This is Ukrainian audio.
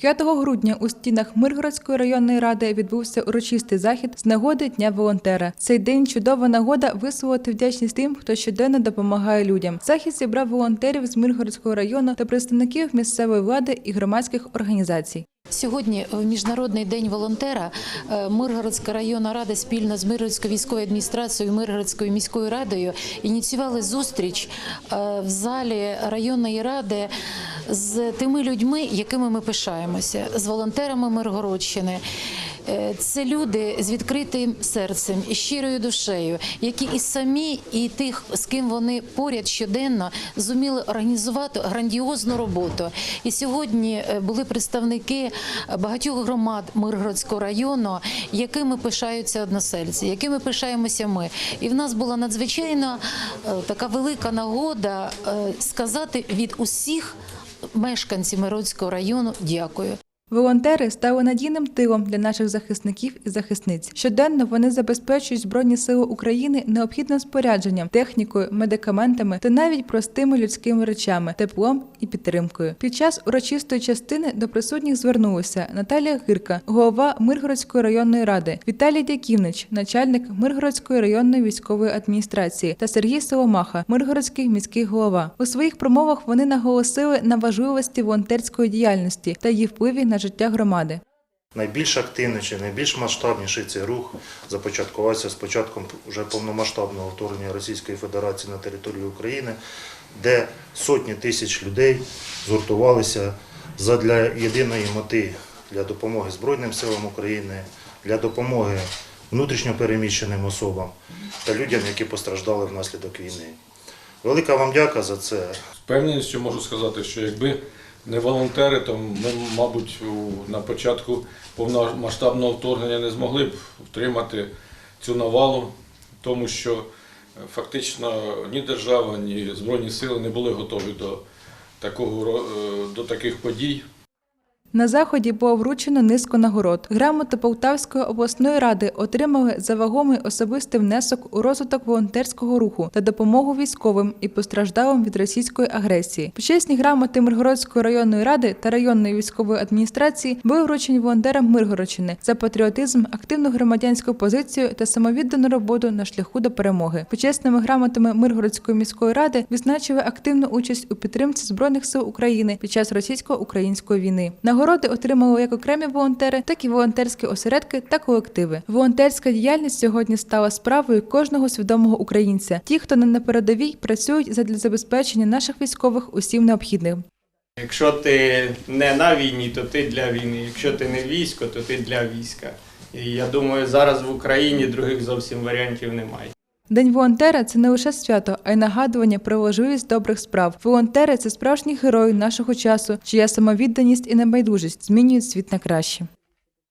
5 грудня у стінах Миргородської районної ради відбувся урочистий захід з нагоди Дня волонтера. Цей день чудова нагода висловити вдячність тим, хто щоденно допомагає людям. Захід зібрав волонтерів з Миргородського району та представників місцевої влади і громадських організацій. Сьогодні, в міжнародний день волонтера, е, Миргородська районна рада спільно з Миргородською військовою адміністрацією, Миргородською міською радою ініціювали зустріч е, в залі районної ради з тими людьми, якими ми пишаємося, з волонтерами Миргородщини. Е, Це люди з відкритим серцем і щирою душею, які і самі, і тих, з ким вони поряд щоденно зуміли організувати грандіозну роботу. І сьогодні е, були представники багатьох громад Миргородського району, якими пишаються односельці, якими пишаємося ми. І в нас була надзвичайно е, така велика нагода сказати від усіх мешканців Миродського району дякую. Волонтери стали надійним тилом для наших захисників і захисниць. Щоденно вони забезпечують Збройні Сили України необхідним спорядженням, технікою, медикаментами та навіть простими людськими речами, теплом і підтримкою. Під час урочистої частини до присутніх звернулися Наталія Гирка, голова Миргородської районної ради, Віталій Дяківнич, начальник Миргородської районної військової адміністрації та Сергій Соломаха, Миргородський міський голова. У своїх промовах вони наголосили на важливості волонтерської діяльності та її впливі на життя громади. Найбільш активніший, найбільш масштабніший цей рух започаткувався з початком вже повномасштабного вторгнення Російської Федерації на територію України, де сотні тисяч людей згуртувалися задля єдиної мети для допомоги Збройним силам України, для допомоги внутрішньо переміщеним особам та людям, які постраждали внаслідок війни. Велика вам дяка за це. З певністю можу сказати, що якби не волонтери, то ми, мабуть, на початку повномасштабного вторгнення не змогли б втримати цю навалу, тому що е, фактично ні держава, ні Збройні сили не були готові до, такого, е, до таких подій. На заході було вручено низку нагород. Грамоти Полтавської обласної ради отримали за вагомий особистий внесок у розвиток волонтерського руху та допомогу військовим і постраждалим від російської агресії. Почесні грамоти Миргородської районної ради та районної військової адміністрації були вручені волонтерам Миргородщини за патріотизм, активну громадянську позицію та самовіддану роботу на шляху до перемоги. Почесними грамотами Миргородської міської ради відзначили активну участь у підтримці збройних сил України під час російсько-української війни. Нагороди отримали як окремі волонтери, так і волонтерські осередки та колективи. Волонтерська діяльність сьогодні стала справою кожного свідомого українця. Ті, хто не на передовій, працюють задля забезпечення наших військових усім необхідним. Якщо ти не на війні, то ти для війни. Якщо ти не військо, то ти для війська. І я думаю, зараз в Україні других зовсім варіантів немає. День волонтера це не лише свято, а й нагадування про важливість добрих справ. Волонтери це справжні герої нашого часу, чия самовідданість і небайдужість змінюють світ на краще.